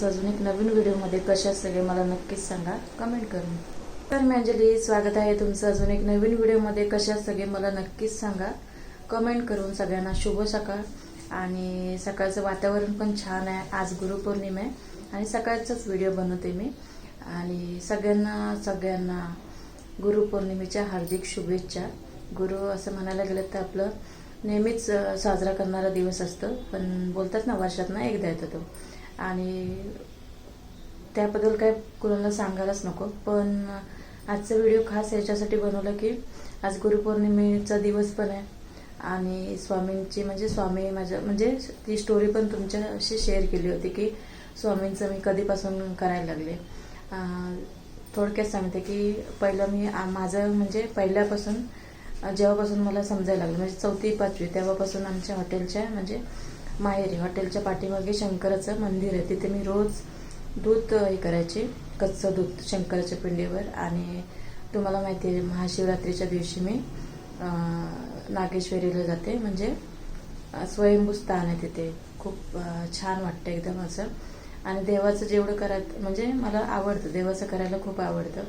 तुमचं अजून एक नवीन व्हिडिओमध्ये कशा सगळे मला नक्कीच सांगा. कमेंट करून. तर मी अंजली स्वागत आहे तुमचं अजून एक नवीन व्हिडिओमध्ये. कशा सगळे मला नक्कीच सांगा. कमेंट करून सगळ्यांना शुभ सकाळ. आणि सकाळचं वातावरण पण छान आहे. आज गुरुपौर्णिमा आहे. आणि सकाळचाच व्हिडिओ बनवते मी. आणि सगळ्यांना सगळ्यांना गुरुपौर्णिमेच्या हार्दिक शुभेच्छा. गुरु असं म्हणायला गेलं तर आपलं नेहमीच साजरा करणारा दिवस असतो. पण बोलतात ना वर्षात ना एकदा येतो तो. आणि त्याबद्दल काय कुणाला सांगायलाच नको. पण आजचा व्हिडिओ खास याच्यासाठी बनवला की आज गुरुपौर्णिमेचा दिवस पण आहे. आणि स्वामींची म्हणजे स्वामी माझ्या म्हणजे ती स्टोरी पण तुमच्याशी शेअर केली होती की स्वामींचं मी कधीपासून करायला लागले. थोडक्यात सांगते की पहिलं मी माझं म्हणजे पहिल्यापासून जेव्हापासून मला समजायला लागलं म्हणजे चौथी पाचवी तेव्हापासून आमच्या हॉटेलच्या म्हणजे माहेरी हॉटेलच्या पाठीमागे शंकराचं मंदिर आहे. तिथे मी रोज दूध हे करायचे कच्चं दूध शंकराच्या पिंडीवर. आणि तुम्हाला माहिती आहे महाशिवरात्रीच्या दिवशी मी नागेश्वरीला जाते. म्हणजे स्वयंभू स्थान आहे तिथे. खूप छान वाटतं एकदम असं. आणि देवाचं जेवढं करायचं म्हणजे मला आवडतं. देवाचं करायला खूप आवडतं.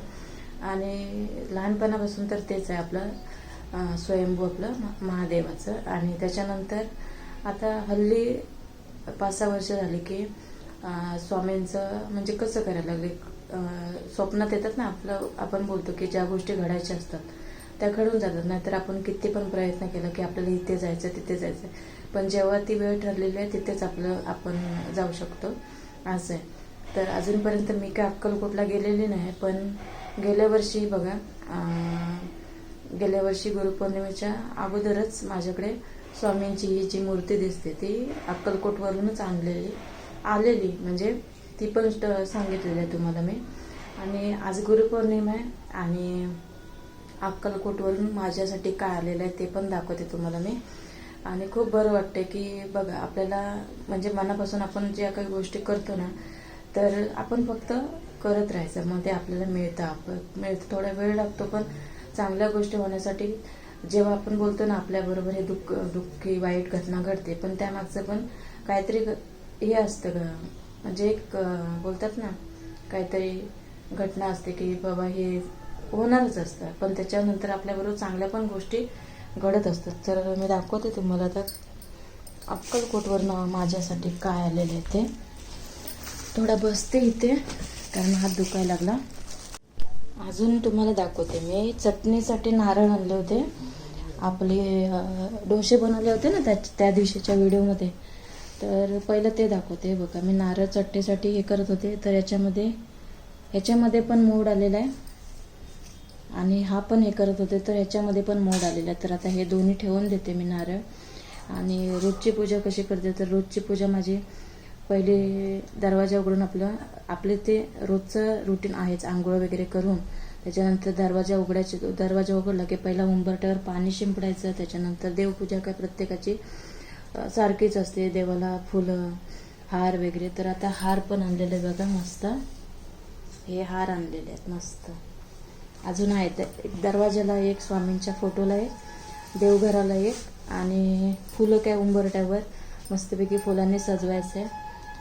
आणि लहानपणापासून तर तेच आहे आपलं स्वयंभू आपलं महादेवाचं. आणि त्याच्यानंतर आता हल्ली पाच सहा वर्ष झाली की स्वामींचं म्हणजे कसं करायला लागले? स्वप्नात येतात ना आपलं आपण बोलतो की ज्या गोष्टी घडायच्या असतात त्या घडून जातात. नाहीतर आपण किती पण प्रयत्न केला की आपल्याला इथे जायचं तिथे जायचं पण जेव्हा ती वेळ ठरलेली आहे तिथेच आपलं आपण जाऊ शकतो. असं आहे. तर अजूनपर्यंत मी काय अक्कलकोटला गेलेली नाही पण गेल्या वर्षी बघा गेल्या वर्षी गुरुपौर्णिमेच्या अगोदरच माझ्याकडे स्वामींची ही जी मूर्ती दिसते ती अक्कलकोटवरूनच आणलेली आलेली. म्हणजे ती पण स्ट- सांगितलेली आहे तुम्हाला मी. आणि आज गुरुपौर्णिमा आहे आणि अक्कलकोटवरून माझ्यासाठी काय आलेलं आहे ते पण दाखवते तुम्हाला मी. आणि खूप बरं वाटते की बघा आपल्याला म्हणजे मनापासून आपण ज्या काही गोष्टी करतो ना तर आपण फक्त करत राहायचं. मग ते आपल्याला मिळतं. आपण मिळतं. थोडा वेळ लागतो पण चांगल्या गोष्टी होण्यासाठी जेव्हा आपण बोलतो ना आपल्याबरोबर हे दुःख दुःखी वाईट घटना घडते पण त्यामागचं पण काहीतरी ग- हे असतं ग. म्हणजे एक बोलतात ना काहीतरी घटना असते की बाबा हे होणारच असतं पण त्याच्यानंतर आपल्याबरोबर चांगल्या पण गोष्टी घडत असतात. तर मी दाखवते तुम्हाला तर अक्कलकोटवरनं माझ्यासाठी काय आलेलं आहे ते. थोडा बसते इथे कारण हात दुखायला लागला. अजून तुम्हाला दाखवते मी. चटणीसाठी नारळ आणले होते. आपले डोसे बनवले होते ना त्या त्या दिवशीच्या व्हिडिओमध्ये. तर पहिलं ते दाखवते. बघा मी नारळ चटणीसाठी हे करत होते. तर याच्यामध्ये ह्याच्यामध्ये पण मोड आलेला आहे. आणि हा पण हे करत होते. तर ह्याच्यामध्ये पण मोड आलेला आहे. तर आता हे दोन्ही ठेवून देते मी नारळ. आणि रोजची पूजा कशी करते? तर रोजची पूजा माझी पहिले दरवाजा उघडून आपलं आपले ते रोजचं रुटीन आहेच आंघोळ वगैरे करून. त्याच्यानंतर दरवाजा उघडायचे दरवाजा उघडला की पहिला उंबरट्यावर पाणी शिंपडायचं त्याच्यानंतर देवपूजा काय प्रत्येकाची सारखीच असते देवाला फुलं हार वगैरे. तर आता हार पण आणलेले आहे बघा मस्त. हे हार आणलेले आहेत मस्त. अजून आहेत. एक दरवाजाला एक स्वामींच्या फोटोला एक देवघराला एक आणि फुलं काय उंबरट्यावर मस्तपैकी फुलांनी सजवायचं आहे.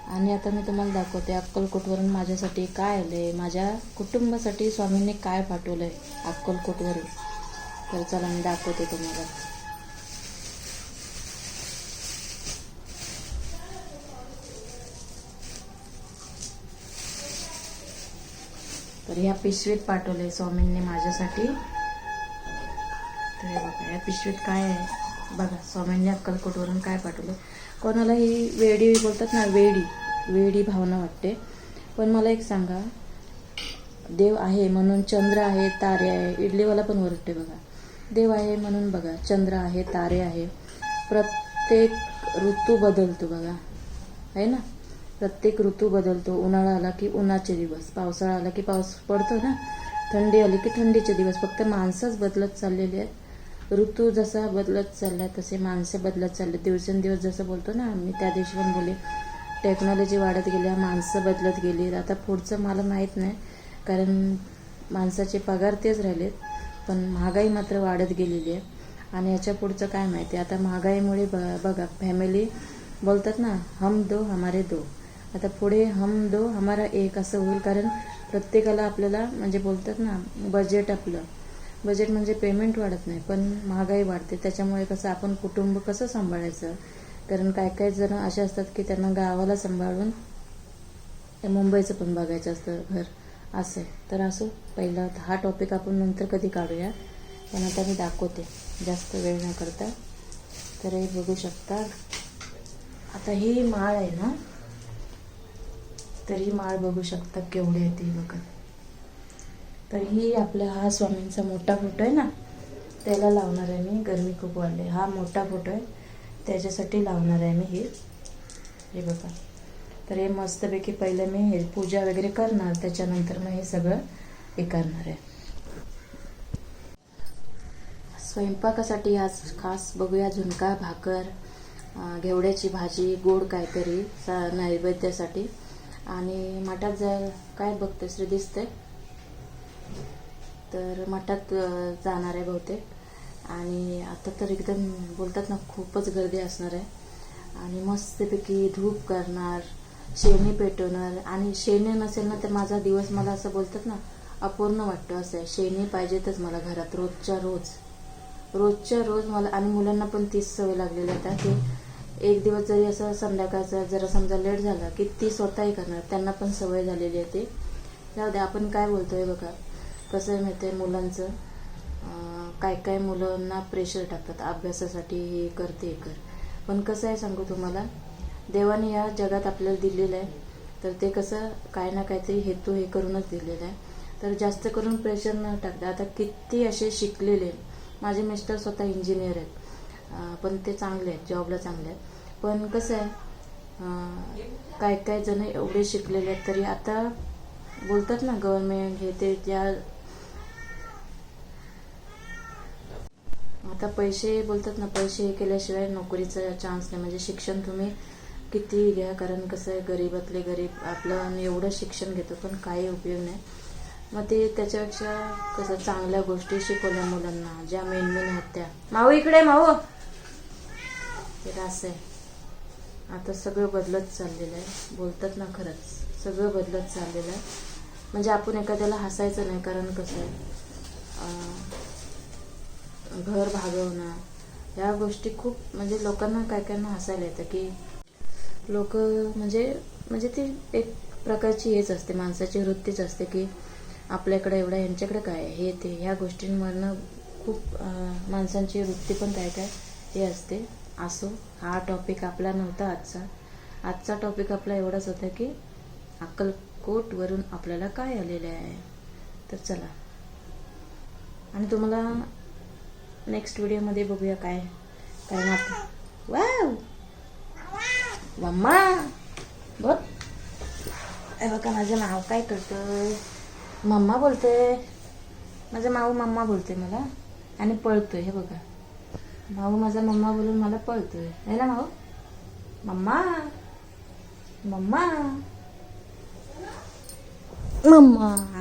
आणि आता मी तुम्हाला दाखवते अक्कलकोटवरून माझ्यासाठी काय आले माझ्या कुटुंबासाठी स्वामींनी काय पाठवलं आहे अक्कलकोटवरून. तर चला मी दाखवते तुम्हाला. तर ह्या पिशवीत पाठवले स्वामींनी माझ्यासाठी. तर हे बघा या पिशवीत काय आहे? बघा स्वामींनी अक्कलकोटवरून काय पाठवलं कोणाला ही वेडी बोलतात ना वेडी वेडी भावना वाटते. पण मला एक सांगा देव आहे म्हणून चंद्र आहे तारे आहे इडलीवाला पण ओरडते बघा. देव आहे म्हणून बघा चंद्र आहे तारे आहे. प्रत्येक ऋतू बदलतो बघा. आहे ना? प्रत्येक ऋतू बदलतो. उन्हाळा आला की उन्हाचे दिवस पावसाळा आला की पाऊस पडतो ना? थंडी आली की थंडीचे दिवस. फक्त माणसंच बदलत चाललेली आहेत. ऋतू जसा बदलत चालला तसे माणसं बदलत चालले दिवसेंदिवस जसं बोलतो ना आम्ही त्या दिवशी पण बोले टेक्नॉलॉजी वाढत गेल्या माणसं बदलत गेली आता पुढचं मला माहीत नाही कारण माणसाचे पगार तेच राहिलेत पण महागाई मात्र वाढत गेलेली आहे. आणि याच्या पुढचं काय माहिती आता महागाईमुळे ब बघा फॅमिली बोलतात ना हम दो हमारे दो. आता पुढे हम दो हमारा एक असं होईल कारण प्रत्येकाला आपल्याला म्हणजे बोलतात ना बजेट आपलं. बजेट म्हणजे पेमेंट वाढत नाही पण महागाई वाढते. त्याच्यामुळे कसं आपण कुटुंब कसं सांभाळायचं? कारण काय काय जण असे असतात की त्यांना गावाला सांभाळून मुंबईचं पण बघायचं असतं घर. असं आहे. तर असो पहिला हा टॉपिक आपण नंतर कधी काढूया. पण आता मी दाखवते. जास्त वेळ न करता. तर हे बघू शकता. आता ही माळ आहे ना? तर ही माळ बघू शकता केवढी आहे ती बघा. तर ही आपल्या हा स्वामींचा मोठा फोटो आहे ना त्याला लावणार आहे मी. गरमी खूप वाढली. हा मोठा फोटो आहे. त्याच्यासाठी लावणार आहे मी हे. हे बघा. तर हे मस्तपैकी पहिले मी हे पूजा वगैरे करणार. त्याच्यानंतर मग हे सगळं हे करणार आहे. स्वयंपाकासाठी आज खास बघूया झुणका भाकर घेवड्याची भाजी गोड काहीतरी सा नैवेद्यासाठी. आणि मठात जर काय बघतेस रे दिसते तर मठात जाणार आहे बहुतेक. आणि आता तर एकदम बोलतात ना खूपच गर्दी असणार आहे. आणि मस्तपैकी धूप करणार शेणी पेटवणार. आणि शेणी नसेल ना तर माझा दिवस मला असं बोलतात ना अपूर्ण वाटतं असं आहे. शेणी पाहिजेतच मला घरात रोजच्या रोज. रोजच्या रोज मला आणि मुलांना पण तीच सवय लागलेली आहे आता की एक दिवस जरी असं संध्याकाळचं जरा समजा लेट झाला की ती स्वतःही करणार. त्यांना पण सवय झालेली आहे ते. जाऊ दे आपण काय बोलतोय बघा. कसं आहे माहिती आहे मुलांचं? काय काय मुलांना प्रेशर टाकतात. अभ्यासासाठी हे कर ते कर. पण कसं आहे सांगू तुम्हाला? देवाने या जगात आपल्याला दिलेलं आहे. तर ते कसं काय ना काहीतरी हेतू हे करूनच दिलेलं आहे. तर जास्त करून प्रेशर न टाकता आता किती असे शिकलेले माझे मिस्टर स्वतः इंजिनियर आहेत. पण ते चांगले आहेत जॉबला चांगले आहेत. पण कसं आहे काय काय जण एवढे शिकलेले आहेत तरी आता बोलतात ना गव्हर्मेंट हे ते ज्या आता पैसे बोलतात ना पैसे हे केल्याशिवाय नोकरीचा चान्स नाही. म्हणजे शिक्षण तुम्ही किती घ्या कारण कसं आहे गरीबातले गरीब आपलं एवढं शिक्षण घेतो पण काही उपयोग नाही. मग ते त्याच्यापेक्षा कसं चांगल्या गोष्टी शिकवल्या मुलांना ज्या मेन मेन आहेत त्या. माऊ इकडे माऊ ते असं आहे. आता सगळं बदलत चाललेलं आहे. बोलतात ना खरंच सगळं बदलत चाललेलं आहे. म्हणजे आपण एखाद्याला हसायचं नाही कारण कसं आहे घर भागवणं या गोष्टी खूप म्हणजे लोकांना काय कायना हसायला येतं की लोक म्हणजे म्हणजे ती एक प्रकारची हेच असते माणसाची वृत्तीच असते की आपल्याकडे एवढं यांच्याकडे काय हे ते ह्या गोष्टींमधनं खूप माणसांची वृत्ती पण काय काय हे असते. असो हा टॉपिक आपला नव्हता आजचा. आजचा टॉपिक आपला एवढाच होता की अक्कलकोटवरून आपल्याला काय आलेलं आहे. तर चला. आणि तुम्हाला नेक्स्ट व्हिडिओमध्ये बघूया काय कारण आपण वाव मम्मा! बघ. हे बघा माझं नाव काय करतं मम्मा बोलतोय. माझा माऊ मम्मा बोलते मला. आणि पळतोय हे बघा. माऊ माझा मम्मा बोलून मला पळतोय. आहे ना माऊ? मम्मा! मम्मा! मम्मा!